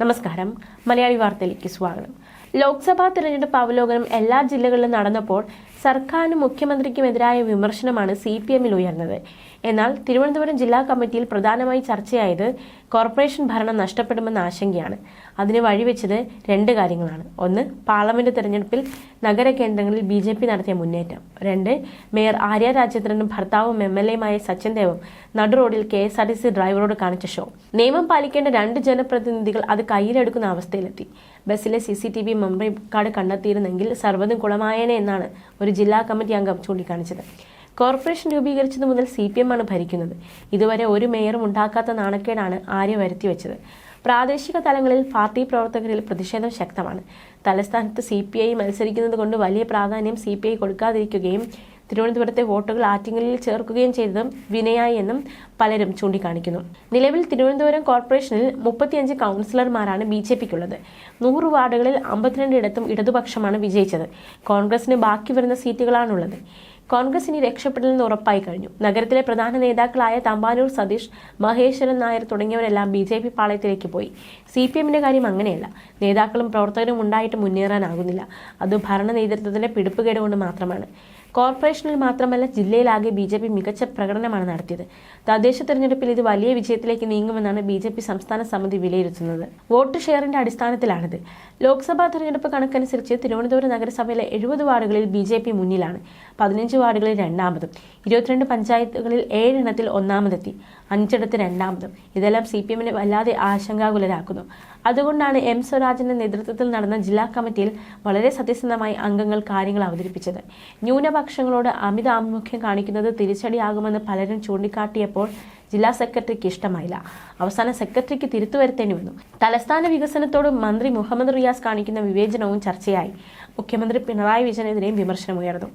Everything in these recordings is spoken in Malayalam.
നമസ്കാരം. മലയാളി വാർത്തയിലേക്ക് സ്വാഗതം. ലോക്സഭാ തിരഞ്ഞെടുപ്പ് അവലോകനം എല്ലാ ജില്ലകളിലും നടന്നപ്പോൾ സർക്കാരിനും മുഖ്യമന്ത്രിക്കുമെതിരായ വിമർശനമാണ് സി പി എമ്മിൽ ഉയർന്നത്. എന്നാൽ തിരുവനന്തപുരം ജില്ലാ കമ്മിറ്റിയിൽ പ്രധാനമായി ചർച്ചയായത് കോർപ്പറേഷൻ ഭരണം നഷ്ടപ്പെടുമെന്ന ആശങ്കയാണ്. അതിന് വഴിവെച്ചത് രണ്ട് കാര്യങ്ങളാണ്. ഒന്ന് പാർലമെന്റ് തെരഞ്ഞെടുപ്പിൽ നഗര കേന്ദ്രങ്ങളിൽ ബി ജെ പി നടത്തിയ മുന്നേറ്റം. രണ്ട് മേയർ ആര്യ രാജേന്ദ്രനും ഭർത്താവും എം എൽ എയുമായ സച്ചിൻ ദേവും നടു റോഡിൽ K S R T C ഡ്രൈവറോട് കാണിച്ച ഷോ. നിയമം പാലിക്കേണ്ട രണ്ട് ജനപ്രതിനിധികൾ അത് കയ്യിലെടുക്കുന്ന അവസ്ഥയിലെത്തി. ബസ്സിലെ C C T V memory card കണ്ടെത്തിയിരുന്നെങ്കിൽ സർവതും കുളമായേനെ എന്നാണ് ഒരു ജില്ലാ കമ്മിറ്റി അംഗം ചൂണ്ടിക്കാണിച്ചത്. കോർപ്പറേഷൻ രൂപീകരിച്ചത് മുതൽ സി പി എം ആണ് ഭരിക്കുന്നത്. ഇതുവരെ ഒരു മേയറും ഉണ്ടാക്കാത്ത നാണക്കേടാണ് ആര്യ വരുത്തി വെച്ചത്. പ്രാദേശിക തലങ്ങളിൽ പാർട്ടി പ്രവർത്തകരിൽ പ്രതിഷേധം ശക്തമാണ്. തലസ്ഥാനത്ത് സി പി ഐ മത്സരിക്കുന്നത് കൊണ്ട് വലിയ പ്രാധാന്യം സി പി ഐ കൊടുക്കാതിരിക്കുകയും തിരുവനന്തപുരത്തെ വോട്ടുകൾ ആറ്റിങ്ങലിൽ ചേർക്കുകയും ചെയ്തതും വിനയായി എന്നും പലരും ചൂണ്ടിക്കാണിക്കുന്നു. നിലവിൽ തിരുവനന്തപുരം കോർപ്പറേഷനിൽ മുപ്പത്തിയഞ്ച് കൗൺസിലർമാരാണ് ബി ജെ പിക്കുള്ളത്. നൂറ് വാർഡുകളിൽ അമ്പത്തിരണ്ടിടത്തും ഇടതുപക്ഷമാണ് വിജയിച്ചത്. കോൺഗ്രസിന് ബാക്കി വരുന്ന സീറ്റുകളാണുള്ളത്. കോൺഗ്രസ് ഇനി രക്ഷപ്പെടലെന്ന് ഉറപ്പായി കഴിഞ്ഞു. നഗരത്തിലെ പ്രധാന നേതാക്കളായ തമ്പാനൂർ സതീഷ് മഹേശ്വരൻ നായർ തുടങ്ങിയവരെല്ലാം ബി ജെ പി പാളയത്തിലേക്ക് പോയി. സി പി എമ്മിന്റെ കാര്യം അങ്ങനെയല്ല. നേതാക്കളും പ്രവർത്തകരും ഉണ്ടായിട്ട് മുന്നേറാനാകുന്നില്ല. അത് ഭരണ നേതൃത്വത്തിന്റെ പിടിപ്പുകേട് കൊണ്ട് മാത്രമാണ്. കോർപ്പറേഷനിൽ മാത്രമല്ല ജില്ലയിലാകെ ബി ജെ പി മികച്ച പ്രകടനമാണ് നടത്തിയത്. തദ്ദേശ തെരഞ്ഞെടുപ്പിൽ ഇത് വലിയ വിജയത്തിലേക്ക് നീങ്ങുമെന്നാണ് ബി ജെ പി സംസ്ഥാന സമിതി വിലയിരുത്തുന്നത്. വോട്ട് ഷെയറിന്റെ അടിസ്ഥാനത്തിലാണിത്. ലോക്സഭാ തെരഞ്ഞെടുപ്പ് കണക്കനുസരിച്ച് തിരുവനന്തപുരം നഗരസഭയിലെ എഴുപത് വാർഡുകളിൽ ബി ജെ പി മുന്നിലാണ്. പതിനഞ്ച് വാർഡുകളിൽ രണ്ടാമതും. ഇരുപത്തിരണ്ട് പഞ്ചായത്തുകളിൽ ഏഴെണ്ണത്തിൽ ഒന്നാമതെത്തി. അഞ്ചിടത്ത് രണ്ടാമതും. ഇതെല്ലാം സി പി എമ്മിനെ വല്ലാതെ ആശങ്കാകുലരാക്കുന്നു. അതുകൊണ്ടാണ് എം സ്വരാജിന്റെ നേതൃത്വത്തിൽ നടന്ന ജില്ലാ കമ്മിറ്റിയിൽ വളരെ സത്യസന്ധമായി അംഗങ്ങൾ കാര്യങ്ങൾ അവതരിപ്പിച്ചത്. ന്യൂനപക്ഷങ്ങളോട് അമിത ആഭിമുഖ്യം കാണിക്കുന്നത് തിരിച്ചടിയാകുമെന്ന് പലരും ചൂണ്ടിക്കാട്ടിയപ്പോൾ ജില്ലാ സെക്രട്ടറിക്ക് ഇഷ്ടമായില്ല. അവസാന സെക്രട്ടറിക്ക് തിരുത്തു വരുത്തേണ്ടി വന്നു. തലസ്ഥാന വികസനത്തോട് മന്ത്രി മുഹമ്മദ് റിയാസ് കാണിക്കുന്ന വിവേചനവും ചർച്ചയായി. മുഖ്യമന്ത്രി പിണറായി വിജയനെതിരെയും വിമർശനമുയർന്നു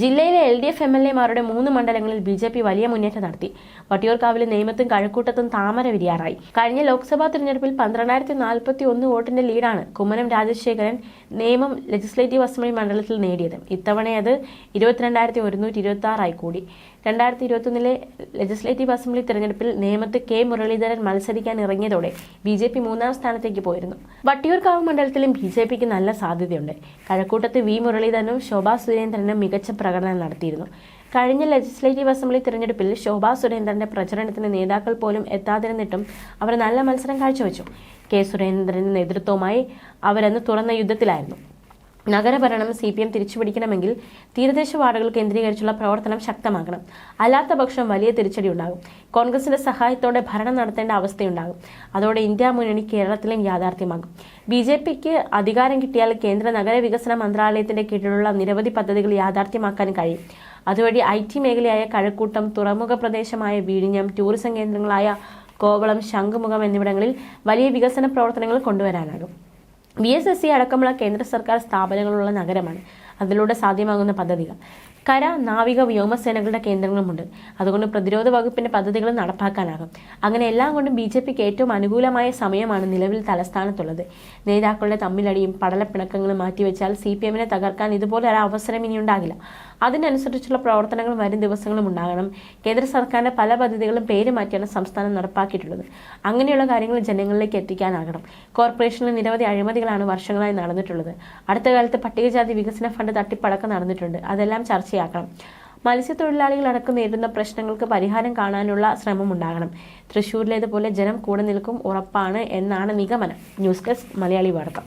ജില്ലയിലെ L D F M L എമാരുടെ മൂന്ന് മണ്ഡലങ്ങളിൽ ബി ജെ പി വലിയ മുന്നേറ്റം നടത്തി. വട്ടിയൂർക്കാവിലെ നെയ്മത്തും കഴക്കൂട്ടത്തും താമര വിരിയാറായി. കഴിഞ്ഞ ലോക്സഭാ തെരഞ്ഞെടുപ്പിൽ പന്ത്രണ്ടായിരത്തി നാൽപ്പത്തി ഒന്ന് വോട്ടിന്റെ ലീഡാണ് കുമ്മനം രാജശേഖരൻ നിയമം ലെജിസ്ലേറ്റീവ് അസംബ്ലി മണ്ഡലത്തിൽ നേടിയത്. ഇത്തവണ അത് ഇരുപത്തിരണ്ടായിരത്തി ഒരുന്നൂറ്റി ഇരുപത്തി ആറായി കൂടി. രണ്ടായിരത്തി ഇരുപത്തൊന്നിലെ ലെജിസ്ലേറ്റീവ് അസംബ്ലി തെരഞ്ഞെടുപ്പിൽ നേമത്ത് കെ മുരളീധരൻ മത്സരിക്കാൻ ഇറങ്ങിയതോടെ ബി ജെ പി മൂന്നാം സ്ഥാനത്തേക്ക് പോയിരുന്നു. വട്ടിയൂർക്കാവ് മണ്ഡലത്തിലും ബി ജെ പിക്ക് നല്ല സാധ്യതയുണ്ട്. കഴക്കൂട്ടത്ത് വി മുരളീധരനും ശോഭാ സുരേന്ദ്രനും മികച്ച പ്രകടനം നടത്തിയിരുന്നു. കഴിഞ്ഞ ലെജിസ്ലേറ്റീവ് അസംബ്ലി തെരഞ്ഞെടുപ്പിൽ ശോഭാ സുരേന്ദ്രന്റെ പ്രചരണത്തിന് നേതാക്കൾ പോലും എത്താതിരുന്നിട്ടും അവർ നല്ല മത്സരം കാഴ്ചവെച്ചു. കെ സുരേന്ദ്രന്റെ നേതൃത്വവുമായി അവരന്ന് തുറന്ന യുദ്ധത്തിലായിരുന്നു. നഗരഭരണം സി പി എം തിരിച്ചുപിടിക്കണമെങ്കിൽ തീരദേശ വാർഡുകൾ കേന്ദ്രീകരിച്ചുള്ള പ്രവർത്തനം ശക്തമാക്കണം. അല്ലാത്ത പക്ഷം വലിയ തിരിച്ചടി ഉണ്ടാകും. കോൺഗ്രസിന്റെ സഹായത്തോടെ ഭരണം നടത്തേണ്ട അവസ്ഥയുണ്ടാകും. അതോടെ ഇന്ത്യ മുന്നണി കേരളത്തിലും യാഥാർത്ഥ്യമാകും. ബി ജെ പിക്ക് അധികാരം കിട്ടിയാൽ കേന്ദ്ര നഗര വികസന മന്ത്രാലയത്തിന്റെ കീഴിലുള്ള നിരവധി പദ്ധതികൾ യാഥാർത്ഥ്യമാക്കാൻ കഴിയും. അതുവഴി ഐ ടി മേഖലയായ കഴക്കൂട്ടം തുറമുഖ പ്രദേശമായ വീഴിഞ്ഞം ടൂറിസം കേന്ദ്രങ്ങളായ കോവളം ശംഖുമുഖം എന്നിവിടങ്ങളിൽ വലിയ വികസന പ്രവർത്തനങ്ങൾ കൊണ്ടുവരാനാകും. ബി എസ് എസ് സി അടക്കമുള്ള കേന്ദ്ര സർക്കാർ സ്ഥാപനങ്ങളുള്ള നഗരമാണ്. അതിലൂടെ സാധ്യമാകുന്ന പദ്ധതികൾ. കര നാവിക വ്യോമസേനകളുടെ കേന്ദ്രങ്ങളുമുണ്ട്. അതുകൊണ്ട് പ്രതിരോധ വകുപ്പിന്റെ പദ്ധതികൾ നടപ്പാക്കാനാകും. അങ്ങനെ എല്ലാം കൊണ്ടും ബി ജെ പിക്ക് ഏറ്റവും അനുകൂലമായ സമയമാണ് നിലവിൽ തലസ്ഥാനത്തുള്ളത്. നേതാക്കളുടെ തമ്മിലടിയും പടലപ്പിണക്കങ്ങളും മാറ്റിവെച്ചാൽ സി പി എമ്മിനെ തകർക്കാൻ ഇതുപോലെ ഒരു അവസരം ഇനി ഉണ്ടാകില്ല അതിനനുസരിച്ചുള്ള പ്രവർത്തനങ്ങൾ വരും ദിവസങ്ങളും ഉണ്ടാകണം. കേന്ദ്ര സർക്കാരിന്റെ പല പദ്ധതികളും പേര് മാറ്റിയാണ് സംസ്ഥാനം നടപ്പാക്കിയിട്ടുള്ളത്. അങ്ങനെയുള്ള കാര്യങ്ങൾ ജനങ്ങളിലേക്ക് എത്തിക്കാനാകണം. കോർപ്പറേഷനിൽ നിരവധി അഴിമതികളാണ് വർഷങ്ങളായി നടന്നിട്ടുള്ളത്. അടുത്ത കാലത്ത് പട്ടികജാതി വികസന ഫണ്ട് തട്ടിപ്പടക്കം നടന്നിട്ടുണ്ട്. അതെല്ലാം ചർച്ചയാക്കണം. മത്സ്യത്തൊഴിലാളികൾ അടക്കം നേരിടുന്ന പ്രശ്നങ്ങൾക്ക് പരിഹാരം കാണാനുള്ള ശ്രമം ഉണ്ടാകണം. തൃശ്ശൂരിലേതുപോലെ ജനം കൂടെ നിൽക്കും ഉറപ്പാണ് എന്നാണ് നിഗമനം. ന്യൂസ് ഡെസ്ക് മലയാളി വാർത്ത.